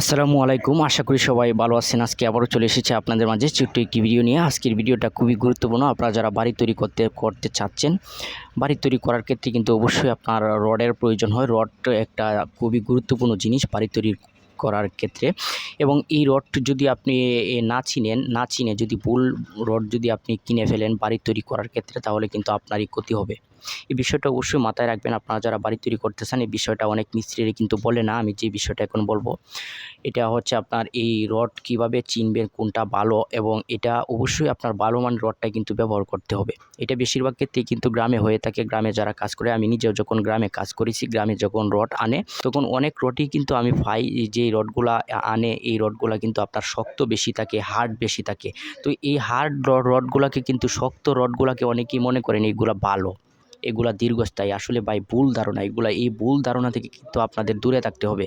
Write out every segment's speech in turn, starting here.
আসসালামু আলাইকুম। আশা করি সবাই ভালো আছেন। আজকে আবারও চলে এসেছে আপনাদের মাঝে ছোট্ট একটি ভিডিও নিয়ে। আজকের ভিডিওটা খুবই গুরুত্বপূর্ণ। আপনারা যারা বাড়ি তৈরি করতে করতে চাচ্ছেন, বাড়ি তৈরি করার ক্ষেত্রে কিন্তু অবশ্যই আপনার রডের প্রয়োজন হয়। রড একটা খুবই গুরুত্বপূর্ণ জিনিস বাড়ি তৈরি করার ক্ষেত্রে। এবং এই রড যদি আপনি না চিনেন না চিনে যদি ভুল রড যদি আপনি কিনে ফেলেন বাড়ি তৈরি করার ক্ষেত্রে, তাহলে কিন্তু আপনারই ক্ষতি হবে। এই বিষয়টা অবশ্যই মাথায় রাখবেন, আপনারা যারা বাড়ি তৈরি করতে করতেছেন, এই বিষয়টা অনেক মিস্ত্রিরা কিন্তু বলে না, আমি যে বিষয়টা এখন বলব। এটা হচ্ছে আপনার এই রড কীভাবে চিনবেন, কোনটা ভালো, এবং এটা অবশ্যই আপনার ভালো মানের রডটা কিন্তু ব্যবহার করতে হবে। এটা বেশিরভাগ ক্ষেত্রেই কিন্তু গ্রামে হয়ে থাকে, গ্রামে যারা কাজ করে, আমি নিজেও যখন গ্রামে কাজ করেছি, গ্রামে যখন রড আনে, তখন অনেক রডই কিন্তু আমি পাই যে রডগুলা আনে, এই রডগুলা কিন্তু আপনার শক্ত বেশি থাকে, হার্ড বেশি থাকে। তো এই হার্ড রডগুলাকে কিন্তু শক্ত রডগুলাকে অনেকেই মনে করেন এইগুলা ভালো। এগুলা দীর্ঘস্থায়ী। আসলে ভাই, ভুল ধারণা। এগুলা, এই ভুল ধারণা থেকে কিন্তু আপনাদের দূরে থাকতে হবে।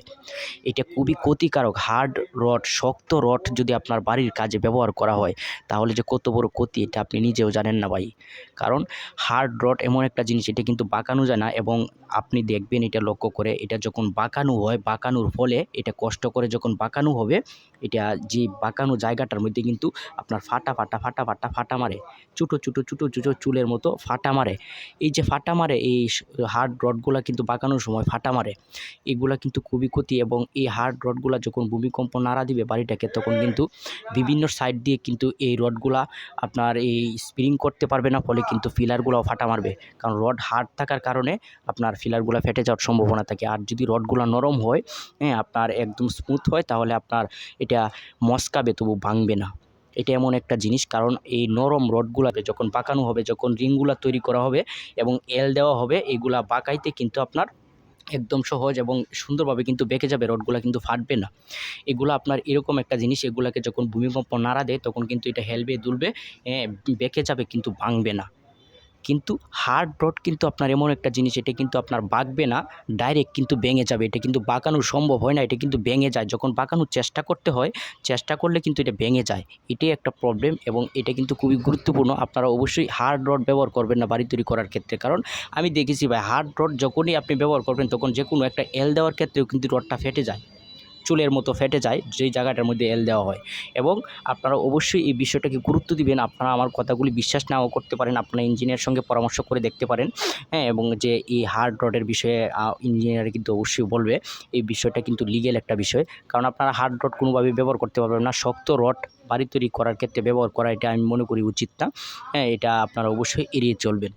এটা খুবই ক্ষতিকারক। হার্ড রড, শক্ত রড যদি আপনার বাড়ির কাজে ব্যবহার করা হয়, তাহলে যে কত বড় ক্ষতি, এটা আপনি নিজেও জানেন না ভাই। কারণ হার্ড রড এমন একটা জিনিস, এটা কিন্তু বাঁকানো যায় না এবং আপনি দেখবেন এটা লক্ষ্য করে, এটা যখন বাঁকানো হয়, বাঁকানোর ফলে এটা কষ্ট করে যখন বাঁকানো হবে, এটা যে বাঁকানো জায়গাটার মধ্যে কিন্তু আপনার ফাটা ফাটা ফাটা ফাটা ফাটা মারে। ছোটো ছোটো ছোটো ছোটো চুলের মতো ফাটা মারে। এই যে ফাটা মারে, এই হার্ড রডগুলা কিন্তু বাঁকানোর সময় ফাটা মারে। এগুলা কিন্তু খুবই ক্ষতি এবং এই হার্ড রডগুলা যখন ভূমিকম্প নাড়া দিবে বাড়িটাকে, তখন কিন্তু বিভিন্ন সাইড দিয়ে কিন্তু এই রডগুলা আপনার এই স্প্রিং করতে পারবে না, ফলে কিন্তু ফিলারগুলোও ফাটা মারবে। কারণ রড হার্ড থাকার কারণে আপনার ফিলারগুলো ফেটে যাওয়ার সম্ভাবনা থাকে। আর যদি রডগুলো নরম হয় হ্যাঁ আপনার একদম স্মুথ হয়, তাহলে আপনার এটা মস্কাবে তবু ভাঙবে না। এটা এমন একটা জিনিস। কারণ এই নরম রডগুলাকে যখন বাঁকানো হবে যখন রিংগুলা তৈরি করা হবে এবং এল দেওয়া হবে এগুলা বাঁকাইতে কিন্তু আপনার একদম সহজ এবং সুন্দরভাবে কিন্তু বেঁকে যাবে রডগুলো কিন্তু ফাটবে না। এগুলো আপনার এরকম একটা জিনিস এগুলাকে যখন ভূমিকম্প নাড়া দেয় তখন কিন্তু এটা হেলবে দুলবে হ্যাঁ, বেঁকে যাবে কিন্তু ভাঙবে না। কিন্তু হার্ড রড কিন্তু আপনার এমন একটা জিনিস, এটা কিন্তু আপনার বাঁকবে না ডাইরেক্ট কিন্তু ভেঙে যাবে। এটা কিন্তু বাঁকানো সম্ভব হয় না, এটা কিন্তু ভেঙে যায়। যখন বাঁকানোর চেষ্টা করতে হয়, চেষ্টা করলে কিন্তু এটা ভেঙে যায়। এটাই একটা প্রবলেম এবং এটা কিন্তু খুবই গুরুত্বপূর্ণ। আপনারা অবশ্যই হার্ড রড ব্যবহার করবেন না বাড়ি তৈরি করার ক্ষেত্রে। কারণ আমি দেখেছি ভাই হার্ড রড যখনই আপনি ব্যবহার করবেন, তখন যে কোনো একটা এল দেওয়ার ক্ষেত্রেও কিন্তু রডটা ফেটে যায়। চুলের মতো ফেটে যায়, যেই জায়গাটার মধ্যে এল দেওয়া হয়। এবং আপনারা অবশ্যই এই বিষয়টাকে গুরুত্ব দিবেন, আপনারা আমার কথাগুলি বিশ্বাস নাও করতে পারেন, আপনারা ইঞ্জিনিয়ার সঙ্গে পরামর্শ করে দেখতে পারেন। হ্যাঁ এবং যে এই হার্ড রডের বিষয়ে ইঞ্জিনিয়ার কিন্তু অবশ্যই বলবে, এই বিষয়টা কিন্তু লিগেল একটা বিষয়। কারণ আপনারা হার্ড রড কোনোভাবে ব্যবহার করতে পারবেন না, শক্ত রড বাড়ি তৈরি করার ক্ষেত্রে ব্যবহার করা এটা আমি মনে করি উচিত না হ্যাঁ এটা আপনারা অবশ্যই এড়িয়ে চলবেন।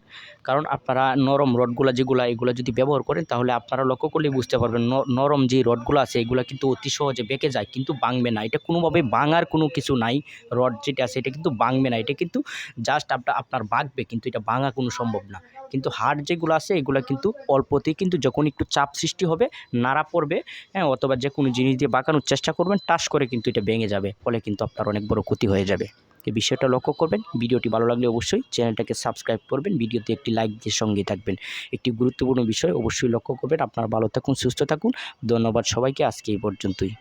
কারণ আপনারা নরম রডগুলো যেগুলো, এগুলো যদি ব্যবহার করেন তাহলে আপনারা লক্ষ্য করলেই বুঝতে পারবেন নরম যে রডগুলো আছে এগুলো কিন্তু অতি সহজে বেঁকে যায়, কিন্তু ভাঙবে না। এটা কোনোভাবে বাঙার কোনো কিছু নাই, রড যেটা আছে এটা কিন্তু ভাঙবে না। এটা কিন্তু জাস্ট আপনার আপনার বাঁকবে, কিন্তু এটা বাঙা কোনো সম্ভব না। কিন্তু হাড় যেগুলো আছে এগুলো কিন্তু অল্পতেই কিন্তু যখন একটু চাপ সৃষ্টি হবে, নাড়া পড়বে হ্যাঁ অথবা যে কোনো জিনিস দিয়ে বাঁকানোর চেষ্টা করবেন, টাস করে কিন্তু এটা ভেঙে যাবে, ফলে কিন্তু আপনার অনেক বড় ক্ষতি হয়ে যাবে। এই বিষয়টা লক্ষ্য করবেন। ভিডিওটি ভালো লাগলে অবশ্যই চ্যানেলটাকে সাবস্ক্রাইব করবেন। ভিডিওতে একটি লাইক দিয়ে সঙ্গে থাকবেন। একটি গুরুত্বপূর্ণ বিষয় অবশ্যই লক্ষ্য করবেন। আপনারা ভালো থাকুন, সুস্থ থাকুন। ধন্যবাদ সবাইকে। আজকে এই পর্যন্তই।